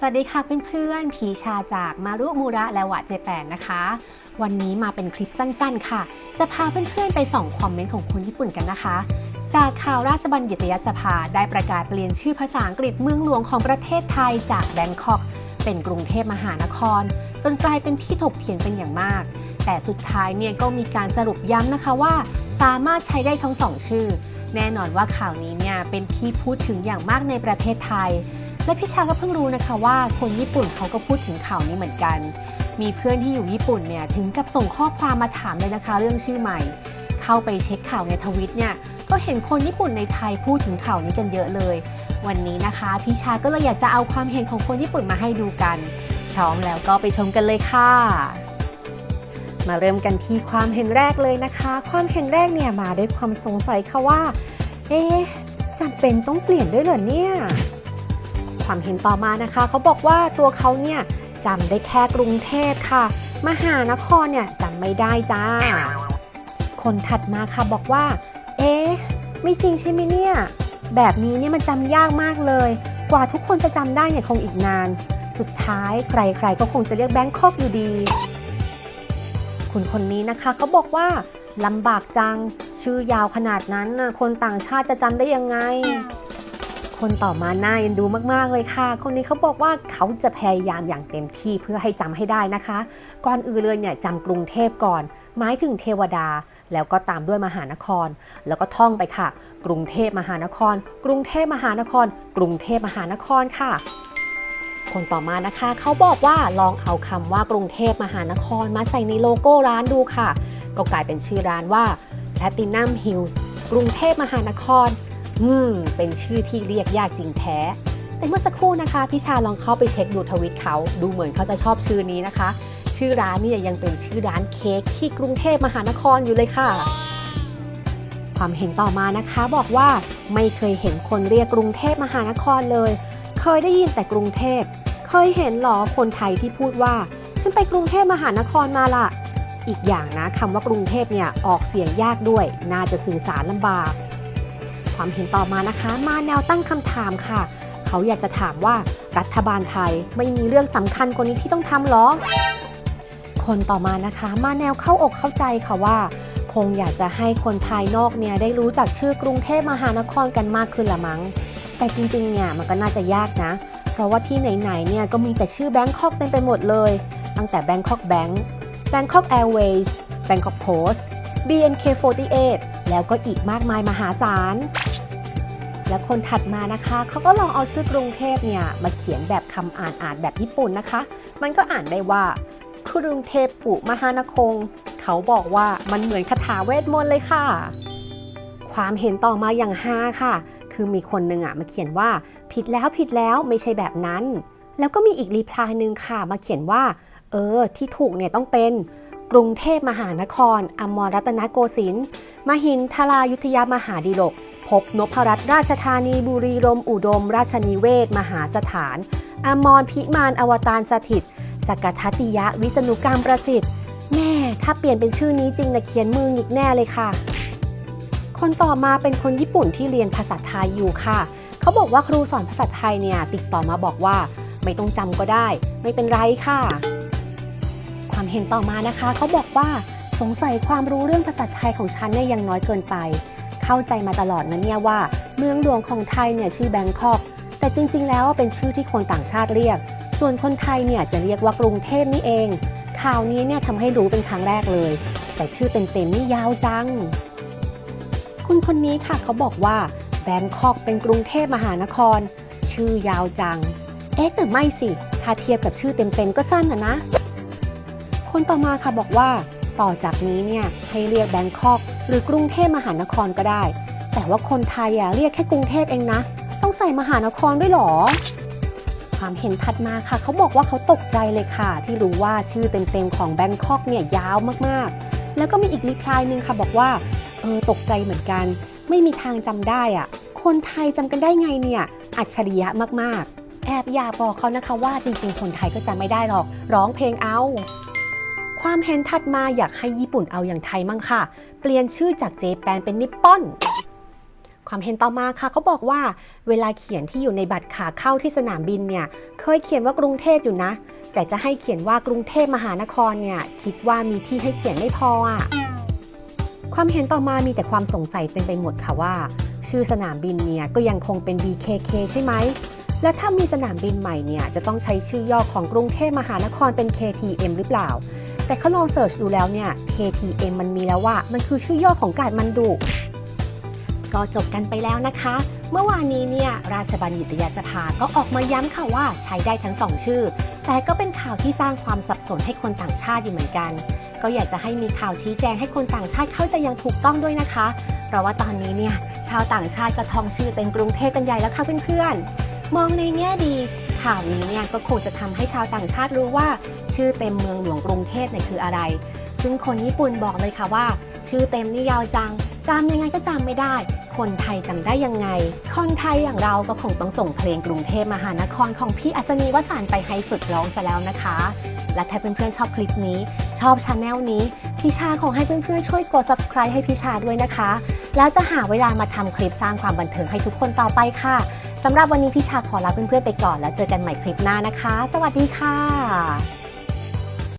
สวัสดีค่ะเพื่อนๆ ผีชาจากมารุมูระและวะเจแปนนะคะ วันนี้มาเป็นคลิปสั้นๆ ค่ะ จะพาเพื่อนๆ ไปส่องคอมเมนต์ของคนญี่ปุ่นกันนะคะ จากข่าวราชบัณฑิตยสภาได้ประกาศเปลี่ยนชื่อภาษาอังกฤษเมืองหลวงของประเทศไทยจากแบงคอกเป็นกรุงเทพมหานคร จนกลายเป็นที่ถกเถียงเป็นอย่างมาก แต่สุดท้ายเนี่ยก็มีการสรุปย้ำนะคะว่า สามารถใช้ได้ทั้งสองชื่อ แน่นอนว่าข่าวนี้เนี่ยเป็นที่พูดถึงอย่างมากในประเทศไทย และพี่ชาก็เพิ่งรู้นะคะว่าคนญี่ปุ่นเขาก็พูดถึงข่าวนี้เหมือนกัน มีเพื่อนที่อยู่ญี่ปุ่นเนี่ยถึงกับส่งข้อความมาถามเลยนะคะ เรื่องชื่อใหม่ เข้าไปเช็คข่าวในทวิตเนี่ยก็เห็นคนญี่ปุ่นในไทยพูดถึงข่าวนี้กันเยอะเลย วันนี้นะคะพี่ชาก็เลยอยากจะเอาความเห็นของคนญี่ปุ่นมาให้ดูกัน พร้อมแล้วก็ไปชมกันเลยค่ะ มาเริ่มกันที่ความเห็นแรกเลยนะคะ ความเห็นแรกเนี่ยมาด้วยความสงสัยค่ะว่า เอ๊ะจำเป็นต้องเปลี่ยนด้วยเหรอเนี่ย ความเห็นต่อมานะคะ เขาบอกว่าตัวเขาเนี่ยจำได้แค่กรุงเทพค่ะ มหานครเนี่ยจำไม่ได้จ้า คนถัดมาค่ะบอกว่า เอ๊ะ ไม่จริงใช่ไหมเนี่ย แบบนี้เนี่ยมันจำยากมากเลย กว่าทุกคนจะจำได้เนี่ยคงอีกนาน สุดท้ายใครๆก็คงจะเรียกแบงคอกอยู่ดี คุณคนนี้นะคะเขาบอกว่าลำบากจัง ชื่อยาวขนาดนั้นนะคนต่างชาติจะจำได้ยังไง คนต่อมาน่าเอ็นดูมาก ๆ เลยค่ะ คนนี้เขาบอกว่าเขาจะพยายามอย่างเต็มที่เพื่อให้จำให้ได้นะคะ ก่อนอื่นเลยเนี่ยจำกรุงเทพก่อน หมายถึงเทวดา แล้วก็ตามด้วยมหานคร แล้วก็ท่องไปค่ะ กรุงเทพมหานคร กรุงเทพมหานคร กรุงเทพมหานครค่ะคนต่อมานะคะเขาบอกว่าลองเอาคำว่ากรุงเทพมหานครมาใส่ในโลโก้ร้านดูค่ะ ก็กลายเป็นชื่อร้านว่า Platinum Hills กรุงเทพมหานคร อืม เป็นชื่อที่เรียกยากจริงแท้ แต่เมื่อสักครู่นะคะ พี่ชาลองเข้าไปเช็คดูทวิตเขา ดูเหมือนเขาจะชอบชื่อนี้นะคะ ชื่อร้านเนี่ยยังเป็นชื่อร้านเค้กที่กรุงเทพมหานครอยู่เลยค่ะ ความเห็นต่อมานะคะบอกว่าไม่เคยเห็นคนเรียกกรุงเทพมหานครเลย เคยได้ยินแต่กรุงเทพ เคยเห็นหรอคนไทยที่พูดว่า ฉันไปกรุงเทพมหานครมาละอีกอย่างนะคำว่ากรุงเทพเนี่ยออกเสียงยากด้วย น่าจะสื่อสารลำบาก ความเห็นต่อมานะคะ มาแนวตั้งคำถามค่ะ เขาอยากจะถามว่ารัฐบาลไทยไม่มีเรื่องสำคัญกว่านี้ที่ต้องทำหรอ คนต่อมานะคะ มาแนวเข้าอกเข้าใจค่ะว่า คงอยากจะให้คนภายนอกเนี่ยได้รู้จักชื่อกรุงเทพมหานครกันมากขึ้นละมั้ง แต่จริงๆเนี่ยมันก็น่าจะยากนะ เพราะว่าที่ไหนๆเนี่ยก็มีแต่ชื่อแบงคอกเต็มไปหมดเลย ตั้งแต่ Bangkok Bank Bangkok Airways Bangkok Post BNK48 แล้วก็อีกมากมายมหาศาล แล้วคนถัดมานะคะเขาก็ลองเอาชื่อกรุงเทพเนี่ยมาเขียนแบบคำอ่านอ่านแบบญี่ปุ่นนะคะ มันก็อ่านได้ว่ากรุงเทพปุมหานครเขาบอกว่ามันเหมือนคาถาเวทมนต์เลยค่ะ ความเห็นต่อมาอย่างฮาค่ะ คือมีคนหนึ่งอะมาเขียนว่าผิดแล้วผิดแล้วไม่ใช่แบบนั้น แล้วก็มีอีกรีพลายหนึ่งค่ะมาเขียนว่า เออ ที่ถูกเนี่ยต้องเป็นกรุงเทพมหานคร อมรรัตนโกสินทร์ มหินทรายุทธยามหาดีรก พบนพรัตน์ราชธานีบุรีรมอุดม ราชนิเวศ มหาสถาน อมรพิมานอวตารสถิต สกทัติยะวิษณุกรรมประสิทธิ์ แม่ถ้าเปลี่ยนเป็นชื่อนี้จริงนะเขียนมือหงิกแน่เลยค่ะ คนต่อมาเป็นคนญี่ปุ่นที่เรียนภาษาไทยอยู่ค่ะ เขาบอกว่าครูสอนภาษาไทยเนี่ยติดต่อมาบอกว่า ไม่ต้องจำก็ได้ ไม่เป็นไรค่ะ ความเห็นต่อมานะคะ เขาบอกว่าสงสัยความรู้เรื่องภาษาไทยของฉันเนี่ยยังน้อยเกินไป เข้าใจมาตลอดนะเนี่ยว่า เมืองหลวงของไทยเนี่ยชื่อแบงคอก แต่จริง ๆ แล้วเป็นชื่อที่คนต่างชาติเรียก ส่วนคนไทยเนี่ยจะเรียกว่ากรุงเทพนี่เอง ข่าวนี้เนี่ยทำให้รู้เป็นครั้งแรกเลย แต่ชื่อเต็มๆนี่ยาวจัง คุณคนนี้ค่ะเขาบอกว่าแบงคอกเป็นกรุงเทพมหานคร ชื่อยาวจัง เอ๊ะแต่ไม่สิ ถ้าเทียบกับชื่อเต็มๆก็สั้นนะนะ คนต่อมาค่ะบอกว่า ต่อจากนี้เนี่ยให้เรียกแบงคอกหรือกรุงเทพมหานครก็ได้ แต่ว่าคนไทยอ่ะเรียกแค่กรุงเทพเองนะ ต้องใส่มหานครด้วยเหรอ ความเห็นถัดมาค่ะ เขาบอกว่าเขาตกใจเลยค่ะ ที่รู้ว่าชื่อเต็มๆของแบงคอกเนี่ยยาวมากๆ แล้วก็มีอีกรีプライหนึ่งค่ะบอกว่า เออตกใจเหมือนกัน ไม่มีทางจำได้อะคนไทยจำกันได้ไงเนี่ย อัจฉริยะมากๆ แอบอยากบอกเขานะคะว่าจริงๆ คนไทยก็จำไม่ได้หรอก ร้องเพลงเอา ความเห็นถัดมาอยากให้ญี่ปุ่นเอาอย่างไทยมั่งค่ะ เปลี่ยนชื่อจากเจแปนเป็นนิปปอนความเห็นต่อมาค่ะเขาบอกว่าเวลาเขียนที่อยู่ในบัตรขาเข้าที่สนามบินเนี่ยเคยเขียนว่ากรุงเทพอยู่นะ แต่จะให้เขียนว่ากรุงเทพมหานครเนี่ยคิดว่ามีที่ให้เขียนไม่พออะความเห็นต่อมามีแต่ความสงสัยเต็มไปหมดค่ะว่า ชื่อสนามบินเนี่ยก็ยังคงเป็น BKK ใช่ไหมและถ้ามีสนามบินใหม่เนี่ยจะต้องใช้ชื่อย่อของกรุงเทพมหานครเป็น KTM หรือเปล่า แต่เขาลองเสิร์ชดูแล้วเนี่ย KTM มันมีแล้วว่า มันคือชื่อย่อของกาดมันดุก็จบกันไปแล้วนะคะ เมื่อวานนี้เนี่ยราชบัณฑิตยสภาก็ออกมาย้ำค่ะว่าใช้ได้ทั้งสองชื่อ แต่ก็เป็นข่าวที่สร้างความสับสนให้คนต่างชาติอยู่เหมือนกัน ก็อยากจะให้มีข่าวชี้แจงให้คนต่างชาติเข้าใจอย่างถูกต้องด้วยนะคะ เพราะว่าตอนนี้เนี่ยชาวต่างชาติก็ท่องชื่อเต็มกรุงเทพกันใหญ่แล้วค่ะเพื่อนๆมองในแง่ดี ข่าวนี้เนี่ยก็คงจะทำให้ชาวต่างชาติรู้ว่า ชื่อเต็มเมืองหลวงกรุงเทพเนี่ยคืออะไร ซึ่งคนญี่ปุ่นบอกเลยค่ะว่า ชื่อเต็มนี่ยาวจังจำยังไงก็จำไม่ได้ คนไทยจำได้ยังไง คนไทยอย่างเราก็คงต้องส่งเพลงกรุงเทพมหานครของพี่อัศนีวสานไปให้ฝึกร้องซะแล้วนะคะ และถ้าเพื่อนๆชอบคลิปนี้ ชอบชาแนลนี้พี่ชาขอให้เพื่อนๆช่วยกด subscribe ให้พี่ชาด้วยนะคะ แล้วจะหาเวลามาทำคลิปสร้างความบันเทิงให้ทุกคนต่อไปค่ะสำหรับวันนี้พี่ชาขอลาเพื่อนๆไปก่อนแล้วเจอกันใหม่คลิปหน้านะคะ สวัสดีค่ะ